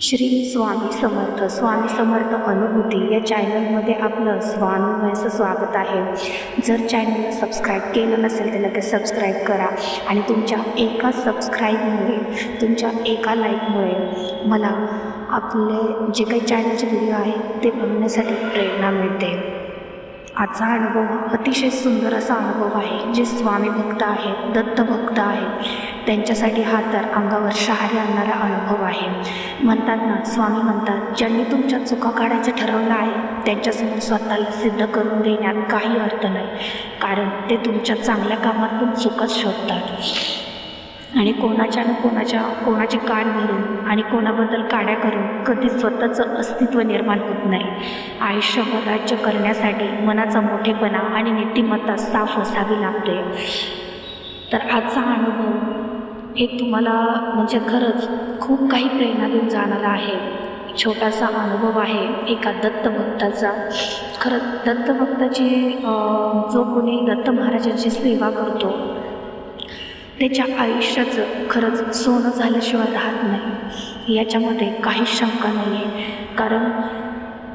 श्री स्वामी समर्थ. स्वामी समर्थ अनुभूती. या चॅनलमध्ये आपलं स्वामीमयचं स्वागत आहे. जर चॅनलला सबस्क्राईब केलं नसेल तर लगेच सबस्क्राईब करा. आणि तुमच्या एका सबस्क्राईबमुळे तुमच्या एका लाईकमुळे मला आपले जे काही चॅनलचे व्हिडिओ आहे ते बघण्यासाठी प्रेरणा मिळते. आजचा अनुभव अतिशय सुंदर असा अनुभव आहे. जे स्वामी भक्त आहेत दत्तभक्त आहेत त्यांच्यासाठी हा तर अंगावर शहारे आणणारा अनुभव आहे. म्हणतात ना स्वामी म्हणतात ज्यांनी तुमच्या चुका काढायचं ठरवलं आहे त्यांच्यासमोर स्वतःला सिद्ध करून देण्यात काही अर्थ नाही. कारण ते तुमच्या चांगल्या कामातून पण चुकच शोधतात. आणि कोणाच्या ना कोणाच्या कोणाची कान भरून आणि कोणाबद्दल काड्या करून कधी स्वतःचं अस्तित्व निर्माण होत नाही. आयुष्यभर राज्य करण्यासाठी मनाचा मोठेपणा आणि नीतिमत्ता साफ असावी लागते. तर आजचा अनुभव एक तुम्हाला म्हणजे खरंच खूप काही प्रेरणा देऊन जाणारा आहे. छोटासा अनुभव आहे एका दत्तभक्ताचा. खरंच दत्तभक्ताची जो कोणी दत्त महाराजांची सेवा करतो त्याच्या आयुष्याचं खरंच सोनं झाल्याशिवाय राहत नाही. याच्यामध्ये काहीच शंका नाही आहे कारण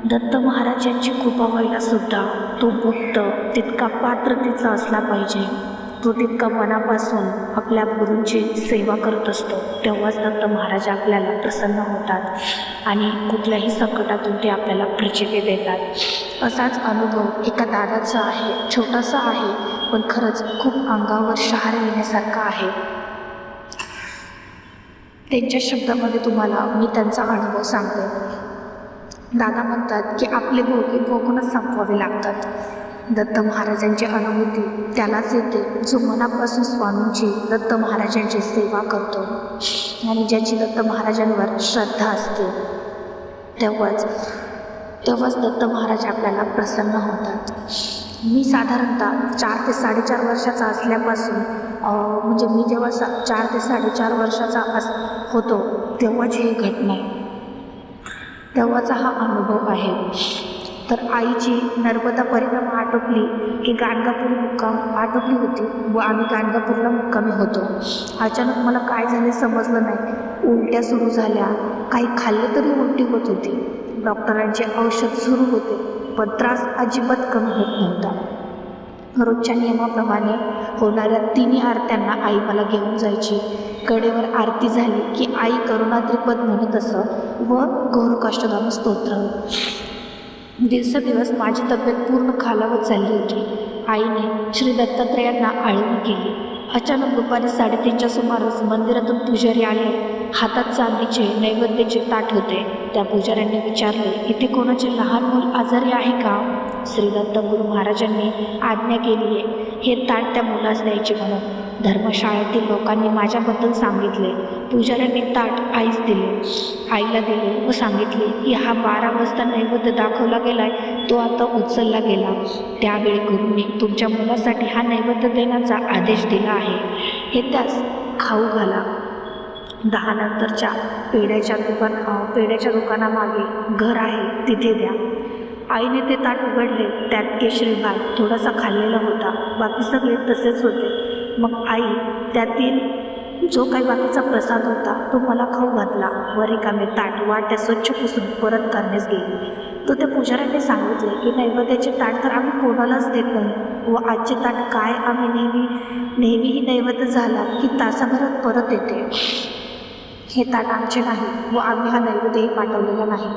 दत्त महाराजांची कृपा व्हायला सुद्धा तो भक्त तितका पात्रतेचा असला पाहिजे. तो तितका मनापासून आपल्या गुरूंची सेवा करत असतो. तेव्हाच दत्त महाराज आपल्याला प्रसन्न होतात आणि कुठल्याही संकटातून ते आपल्याला प्रचिती देतात. असाच अनुभव एका दादाचा आहे छोटासा आहे. पण खरंच खूप अंगावर शहार येण्यासारखा आहे. त्यांच्या शब्दामध्ये तुम्हाला मी त्यांचा अनुभव सांगते. दादा म्हणतात की आपले भोगे भोगूनच संपवावे लागतात. दत्त महाराजांची अनुभूती त्यालाच येते जो मनापासून स्वामींची दत्त महाराजांची सेवा करतो आणि ज्याची दत्त महाराजांवर श्रद्धा असते. तेव्हाच तेव्हाच दत्त महाराज आपल्याला प्रसन्न होतात. मी साधारणतः चार ते साडेचार वर्षाचा असल्यापासून म्हणजे मी जेव्हा सा चार ते साडेचार वर्षाचा अस होतो तेव्हाची ही घटना आहे. तेव्हाचा हा अनुभव आहे. तर आईची नर्मदा परिक्रमा आटोपली की गाणगापूर मुक्काम आटोपली होती व आम्ही गाणगापूरला मुक्कामी होतो. अचानक मला काय झाले समजलं नाही. उलट्या सुरू झाल्या. काही खाल्लं तरी उलटी होत होती. डॉक्टरांचे औषध सुरू होते. पण त्रास अजिबात कमी होत नव्हता. रोजच्या नियमाप्रमाणे होणाऱ्या तिन्ही आरत्यांना आई मला घेऊन जायची. कडेवर आरती झाली की आई करुणाद्रिपद म्हणत असं व गौरकाष्टदाम स्तोत्र. दिवसादिवस माझी तब्येत पूर्ण खालावत चालली होती. आईने श्री दत्तात्रयांना आळवणी केली. अचानक दुपारी साडेतीनच्या सुमारास मंदिरातून पुजारी आले. हातात चांदीचे नैवेद्याचे ताट होते. त्या पुजाऱ्यांनी विचारले इथे कोणाचे लहान मूल आजारी आहे का? श्री दत्त गुरु महाराजांनी आज्ञा केली आहे. हे ताट त्या मुलास द्यायचे म्हणून. धर्मशाळेतील लोकांनी माझ्याबद्दल सांगितले. पुजाऱ्यांनी ताट आईस दिले. आईला दिले व सांगितले की हा बारा वाजता नैवेद्य दाखवला गेलाय तो आता उचलला गेला. त्यावेळी गुरूंनी तुमच्या मुलासाठी हा नैवेद्य देण्याचा आदेश दिला आहे. हे त्यास खाऊ घाला. दहा नंतरच्या पेढ्याच्या दुकान पेढ्याच्या दुकानामागे घर आहे तिथे द्या. आईने ते ताट उघडले त्यात केशरी भात थोडासा खाल्लेला होता. बाकी सगळे तसेच होते. मग आई त्यातील जो काही बाकीचा प्रसाद होता तो मला खाऊ घातला. व रिकामे ताट वाट्या स्वच्छ पुसून परत करण्यास गेली. तो त्या पुजाऱ्यांनी सांगितले की नैवेद्याचे ताट तर आम्ही कोणालाच देत नाही. व आजचे ताट काय आम्ही नेहमी नेहमीही नैवेद्य झाला की तासाभरात परत येते. हे ताट आमचे नाही व आम्ही हा नैवेद्यही पाठवलेला नाही.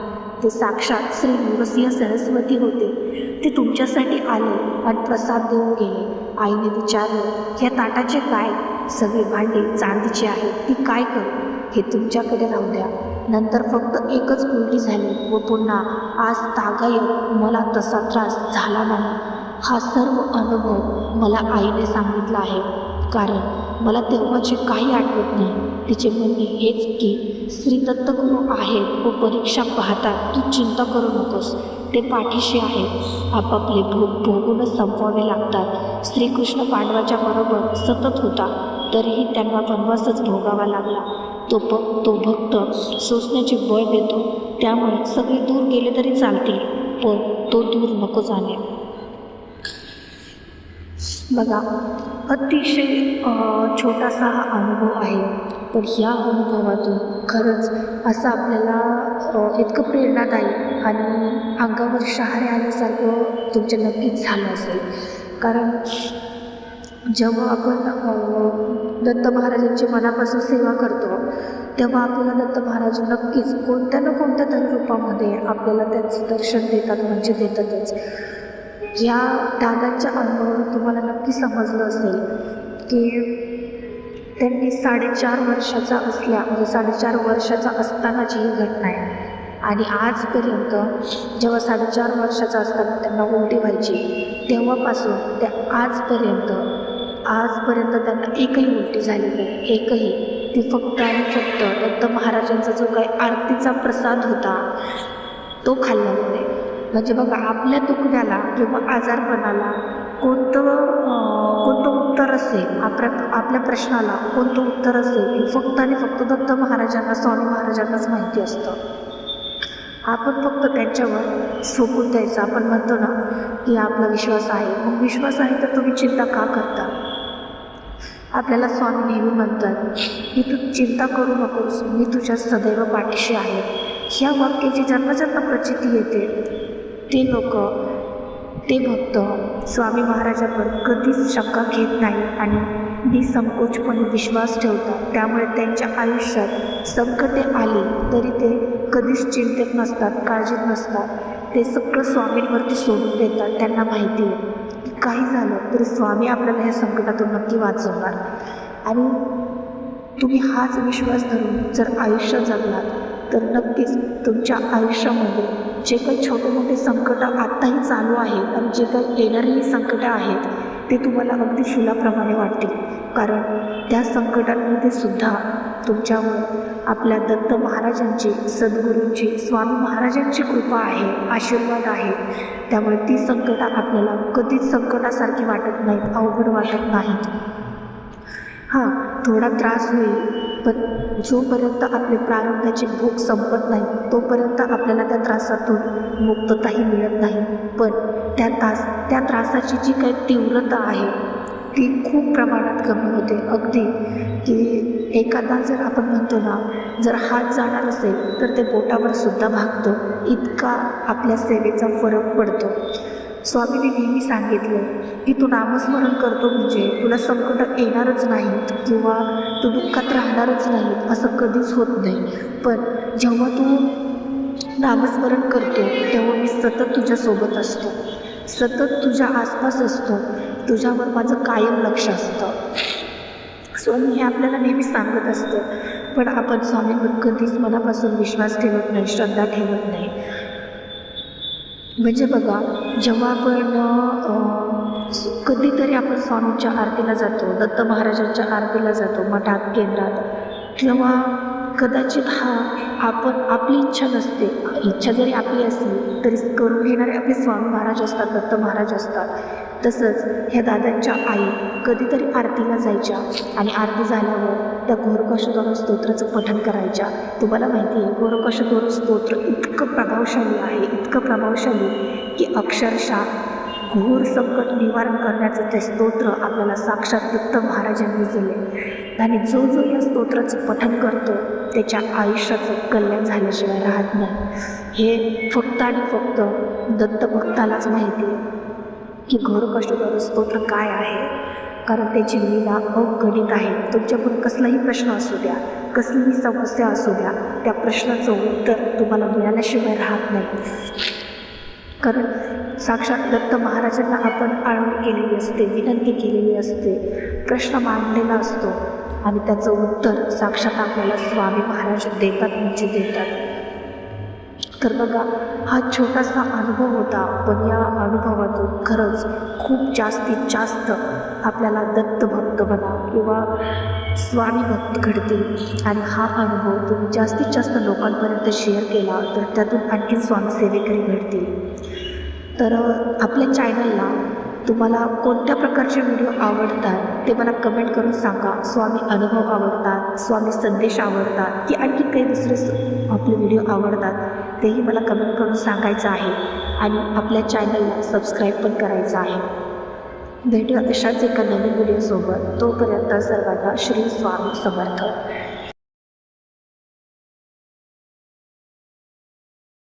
ते साक्षात श्री नृसिंह सरस्वती होते. ते तुमच्यासाठी आले आणि प्रसाद देऊन गेले. आईने विचारलं ह्या ताटाचे काय? सगळी भांडी चांदीची आहेत. ती काय करू? हे तुमच्याकडे राहू द्या. नंतर फक्त एकच उलटी झाली व पुन्हा आज तागायत मला तसा त्रास झाला नाही. हा सर्व अनुभव मला आईने सांगितला आहे. कारण मला तेव्हाचे काही आठवत नाही. तिचे म्हणणे हेच की श्री दत्तगुरू आहेत व परीक्षा पाहतात तू चिंता करू नकोस. ते पाठीशी आहेत आपापले भोग भोगूनच संपवावे लागतात. श्रीकृष्ण पांडवाच्या बरोबर सतत होता. तरीही त्यांना वनवासच भोगावा लागला. तो प तो भक्त सोसण्याचे बळ देतो. त्यामुळे सगळे दूर गेले तरी चालतील पण तो दूर नको जाणे. बघा अतिशय छोटासा हा अनुभव आहे. पण ह्या अनुभवातून खरंच असं आपल्याला इतकं प्रेरणादायी आणि अंगावर शहारे आल्यासारखं तुमच्या नक्कीच झालं असेल. कारण जेव्हा आपण दत्त महाराजांची मनापासून सेवा करतो तेव्हा आपल्याला दत्त महाराज नक्कीच कोणत्या ना कोणत्या तरी रूपामध्ये आपल्याला त्यांचं दर्शन देतात म्हणजे देतातच. या दादांच्या अनुभवात तुम्हाला नक्की समजलं असेल की त्यांनी साडेचार वर्षाचा असल्या म्हणजे साडेचार वर्षाचा असतानाची ही घटना आहे. आणि आजपर्यंत जेव्हा साडेचार वर्षाचा असताना त्यांना उलटी व्हायची तेव्हापासून ते आजपर्यंत आजपर्यंत त्यांना एकही उलटी झालेली आहे एकही. ती फक्त आणि फक्त दत्त महाराजांचा जो काही आरतीचा प्रसाद होता तो खाल्ल्यामुळे. म्हणजे बघा आपल्या दुखण्याला किंवा आजारपणाला कोणतं कोणतं उत्तर असेल आपल्या आपल्या प्रश्नाला कोणतं उत्तर असेल हे फक्त आणि फक्त दत्त महाराजांना स्वामी महाराजांनाच माहिती असतं. आपण फक्त त्यांच्यावर सोपून द्यायचं. आपण म्हणतो ना की आपला विश्वास आहे. मग विश्वास आहे तर तुम्ही चिंता का करता? आपल्याला स्वामी नेहमी म्हणतात की तू चिंता करू नकोस. मी तुझ्या सदैव पाठीशी आहे. ह्या वाक्याची जन्मजन्म प्रचिती येते. ते लोक ते भक्त स्वामी महाराजांवर कधीच शंका घेत नाही आणि निसंकोचपणे विश्वास ठेवतात. त्यामुळे त्यांच्या आयुष्यात संकटे आली तरी ते कधीच चिंतेत नसतात काळजीत नसतात. ते सगळं स्वामींवरती सोडून देतात त्यांना माहिती आहे की काही झालं तरी स्वामी आपल्याला ह्या संकटातून नक्की वाचवणार. आणि तुम्ही हाच विश्वास धरून जर आयुष्य जगलात तर नक्कीच तुमच्या आयुष्यामध्ये जे काही छोटे मोठे संकट आत्ताही चालू आहेत आणि जे काही येणारीही संकटं आहेत ते तुम्हाला अगदी फुलाप्रमाणे वाटतील. कारण त्या संकटांमध्ये सुद्धा तुमच्यावर आपल्या दत्त महाराजांची सद्गुरूंची स्वामी महाराजांची कृपा आहे आशीर्वाद आहे. त्यामुळे ती संकटं आपल्याला कधीच संकटासारखी वाटत नाहीत अवघड वाटत नाहीत. हां थोडा त्रास होईल पण जोपर्यंत आपले प्रारंभाची भूक संपत नाही तोपर्यंत आपल्याला त्या त्रासातून मुक्तताही मिळत नाही. पण त्या तास त्या त्रासाची जी काही तीव्रता आहे ती खूप प्रमाणात कमी होते. अगदी की एखादा जर आपण म्हणतो ना जर हात जाणार असेल तर ते बोटावर सुद्धा भागतं. इतका आपल्या सेवेचा फरक पडतो. स्वामीने नेहमी सांगितलं की तू नामस्मरण करतो म्हणजे तुला संकट येणारच नाहीत किंवा तू दुःखात राहणारच नाही असं कधीच होत नाही. पण जेव्हा तू नामस्मरण करतो तेव्हा मी सतत तुझ्यासोबत असतो. सतत तुझ्या आसपास असतो. तुझ्यावर माझं कायम लक्ष असतं. स्वामी हे आपल्याला नेहमी सांगत असतं. पण आपण स्वामींवर कधीच मनापासून विश्वास ठेवत नाही श्रद्धा ठेवत नाही. म्हणजे बघा जेव्हा आपण कधीतरी आपण स्वामीच्या आरतीला जातो दत्त महाराजांच्या आरतीला जातो मठात केंद्रात. किंवा कदाचित हा आपण आपली इच्छा नसते. इच्छा जरी आपली असली तरी करून घेणारे आपले स्वामी महाराज असतात दत्त महाराज असतात. तसंच ह्या दादांच्या आई कधीतरी आरतीला जायच्या आणि आरती झाल्यावर त्या घोरकशोधन स्तोत्राचं पठन करायच्या. तुम्हाला माहिती आहे घोरकशोधन स्तोत्र इतकं प्रभावशाली आहे इतकं प्रभावशाली की अक्षरशः घोर संकट निवारण करण्याचं ते स्तोत्र आपल्याला साक्षात दत्त महाराजांनी दिले. आणि जो जो या स्तोत्राचं पठन करतो त्याच्या आयुष्याचं कल्याण झाल्याशिवाय राहत नाही. हे फक्त आणि फक्त दत्त भक्तालाच माहिती आहे की घोर कष्टकर स्तोत्र काय आहे. कारण त्याची लीला अगणित आहे. तुमच्याकडून कसलाही प्रश्न असू द्या कसलीही समस्या असू द्या त्या प्रश्नाचं उत्तर तुम्हाला मिळाल्याशिवाय राहत नाही. कारण साक्षात दत्त महाराजांना आपण आळवणी केलेली असते विनंती केलेली असते प्रश्न मांडलेला असतो. आणि त्याचं उत्तर साक्षात आपल्याला स्वामी महाराज देतात म्हणजे देतात. तर बघा हा छोटासा अनुभव होता पण या अनुभवातून खरंच खूप जास्तीत जास्त आपल्याला दत्त भक्त बना किंवा स्वामी भक्त घडतील. आणि हा अनुभव तुम्ही जास्तीत जास्त लोकांपर्यंत शेअर केला तर त्यातून आणखी स्वामी सेवेकरी घडतील. तर आपल्या चॅनलला तुम्हाला कोणत्या प्रकारचे व्हिडिओ आवडतात ते मला कमेंट करून सांगा. स्वामी अनुभव आवडतात स्वामी संदेश आवडतात की आणखी काही दुसरे आपले व्हिडिओ आवडतात तेही मला कमेंट करून सांगायचं आहे. आणि आपल्या चॅनलला सबस्क्राईब पण करायचं आहे. भेटूया अशाच एका नवीन व्हिडिओसोबत तोपर्यंत सर्वांना श्री स्वामी समर्थ.